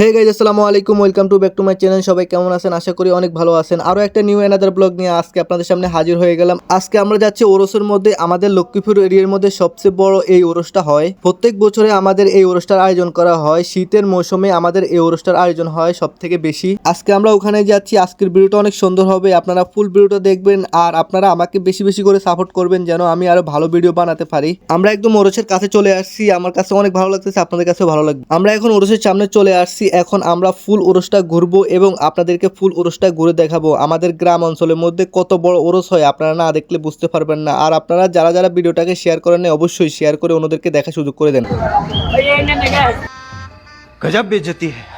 হে guys আসসালামু আলাইকুম welcome to back to my channel সবাই কেমন আছেন? আশা করি অনেক ভালো আছেন। আরও একটা নিউ এনাদার ব্লগ নিয়ে আজকে আপনাদের সামনে হাজির হয়ে গেলাম। আজকে আমরা যাচ্ছি ওরসের মধ্যে। আমাদের লক্ষ্মীপুর এরিয়ার মধ্যে সবচেয়ে বড় এই ওরসটা হয়। প্রত্যেক বছরে আমাদের এই ওরসটার আয়োজন করা হয়। শীতের মৌসুমে আমাদের এই ওরসটার আয়োজন হয় সব থেকে বেশি। আজকে আমরা ওখানে যাচ্ছি। আজকের ভিডিওটা অনেক সুন্দর হবে। আপনারা ফুল ভিডিওটা দেখবেন। আর আপনারা আমাকে বেশি বেশি করে সাপোর্ট করবেন যেন আমি আরও ভালো ভিডিও বানাতে পারি। আমরা একদম ওরসের কাছে চলে আসছি। আমার কাছে অনেক ভালো লাগতেছে। আপনাদের কাছেও ভালো লাগবে। আমরা এখন ওরসের সামনে চলে আসছি। এখন আমরা ফুল ওরসটা ঘুরব এবং আপনাদেরকে ফুল ওরসটা ঘুরে দেখাবো। আমাদের গ্রাম অঞ্চলের মধ্যে কত বড় ওরস হয় আপনারা না দেখলে বুঝতে পারবেন না। আর আপনারা যারা যারা ভিডিওটাকে শেয়ার করেন অবশ্যই শেয়ার করে ওনাদেরকে দেখা সুযোগ করে দেন। গজব বেজতি। হ্যাঁ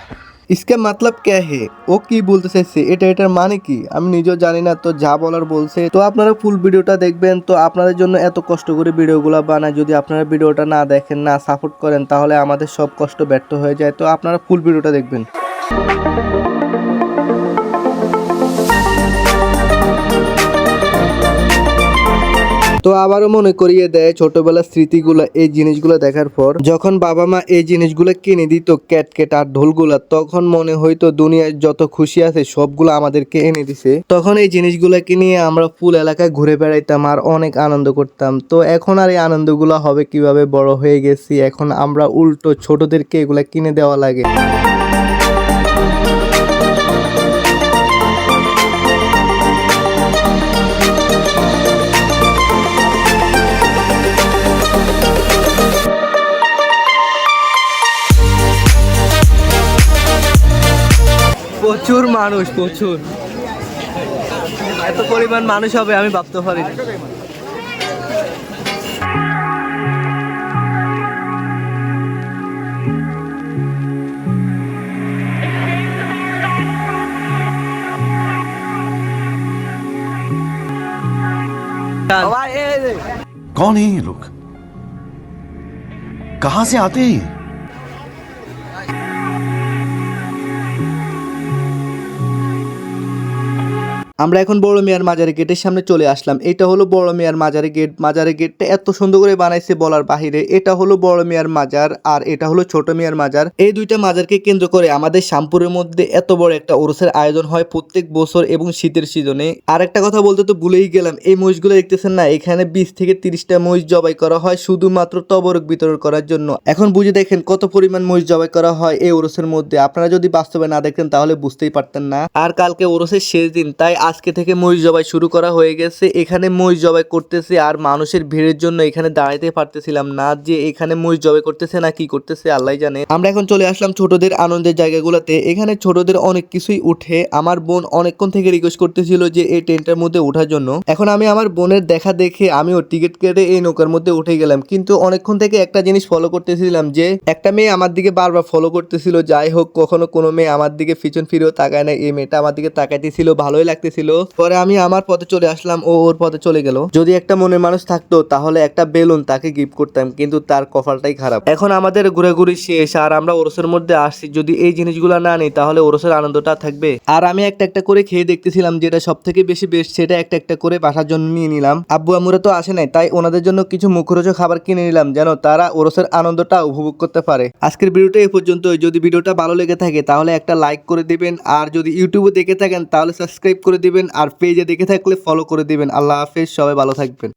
ইসকা মতলব কে হে ও কি বলতে চাইছে এটা এটার মানে কি আমি নিজেও জানি না তো যা বলার বলছে তো আপনারা ফুল ভিডিওটা দেখবেন তো আপনাদের জন্য এত কষ্ট করে ভিডিওগুলো বানায়, যদি আপনারা ভিডিওটা না দেখেন, না সাপোর্ট করেন, তাহলে আমাদের সব কষ্ট ব্যর্থ হয়ে যায়। তো আপনারা ফুল ভিডিওটা দেখবেন। তো আবারও মনে করিয়ে দেয় ছোটবেলার স্মৃতিগুলো, এই জিনিসগুলো দেখার পর। যখন বাবা মা এই জিনিসগুলো কিনে দিত, ক্যাট ক্যাট আর ঢোলগুলা, তখন মনে হইতো দুনিয়ার যত খুশি আছে সবগুলো আমাদেরকে এনে দিছে। তখন এই জিনিসগুলোকে নিয়ে আমরা ফুল এলাকায় ঘুরে বেড়াইতাম আর অনেক আনন্দ করতাম। তো এখন আর এই আনন্দগুলো হবে কীভাবে বড় হয়ে গেছি? এখন আমরা উল্টো ছোটদেরকে এগুলা কিনে দেওয়া লাগে। প্রচুর মানুষ প্রচুর এত পরিমাণ মানুষ হবে আমি ভাবতে পারিনি कौन है ये लोग कहां से आते हैं আমরা এখন বড় মিয়ার মাজারে গেটের সামনে চলে আসলাম। এটা হলো বড় মিয়ার মাজারে গেট মাজারে গেটটা এত সুন্দর করে বানাইছে বলার বাহিরে। এটা হলো বড় মিয়ার মাজার আর এটা হলো ছোট মিয়ার মাজার। এই দুইটা মাজারকে কেন্দ্র করে আমাদের শ্যামপুরের মধ্যে এত বড় একটা ওরসের আয়োজন হয় প্রত্যেক বছর এবং শীতের সিজনে। আর একটা কথা বলতে তো ভুলেই গেলাম, এই মহিষগুলো দেখতেছেন না? এখানে বিশ থেকে তিরিশটা মহিষ জবাই করা হয় শুধুমাত্র তবরক বিতরণ করার জন্য। এখন বুঝে দেখেন কত পরিমাণ মহিষ জবাই করা হয় এই ওরসের মধ্যে। আপনারা যদি বাস্তবে না দেখতেন তাহলে বুঝতেই পারতেন না। আর কালকে ওরসের শেষ দিন, তাই আজকে থেকে মহিষ জবাই শুরু করা হয়ে গেছে। এখানে মহিষ জবাই করতেছে আর মানুষের ভিড়ের জন্য এখানে দাঁড়াইতে পারতেছিলাম না যে এখানে মহিষ জবাই করতেছে না কি করতেছে আল্লাহ জানে। আমরা এখন চলে আসলাম ছোটদের আনন্দের জায়গাগুলোতে। এখানে ছোটদের অনেক কিছুই উঠে। আমার বোন অনেকক্ষণ থেকে রিকোয়েস্ট করতেছিল যে এই টেন্টের মধ্যে ওঠার জন্য। এখন আমি আমার বোনের দেখা দেখে আমিও টিকিট কেটে এই নৌকার মধ্যে উঠে গেলাম। কিন্তু অনেকক্ষণ থেকে একটা জিনিস ফলো করতেছিলাম যে, একটা মেয়ে আমার দিকে বারবার ফলো করতেছিল। যাই হোক, কখনো কোনো মেয়ে আমার দিকে পিছন ফিরেও তাকায় না এই মেয়েটা আমার দিকে তাকাইতেছিল, ভালোই লাগতেছিল। পরে আমি আমার পথে চলে আসলাম, ও ওর পথে চলে গেল। যদি একটা মনের মানুষ থাকতো, তাহলে একটা বেলুন তাকে গিফট করতাম, কিন্তু তার কপালটাই খারাপ। এখন আমাদের ঘুরে শেষ, আর আমরা ওরসের মধ্যে আসছি। যদি এই জিনিসগুলো না নিই, তাহলে ওরসের আনন্দটা থাকবে। আর আমি একটা একটা করে খেয়ে দেখতেছিলাম, যেটা সব থেকে বেশি বেস্ট সেটা একটা একটা করে বাসার জন্য নিয়ে নিলাম। আব্বু আমুরা তো আসে নাই, তাই ওনাদের জন্য কিছু মুখরোচক খাবার কিনে নিলাম, যেন তারা ওরসের আনন্দটা উপভোগ করতে পারে। আজকের ভিডিওটা এই পর্যন্ত যদি ভিডিওটা ভালো লেগে থাকে, তাহলে একটা লাইক করে দিবেন। আর যদি ইউটিউবে দেখে থাকেন, তাহলে সাবস্ক্রাইব করে দিবেন আর পেজে দেখে থাকলে ফলো করে দিবেন। আল্লাহ হাফেজ সবাই ভালো থাকবেন।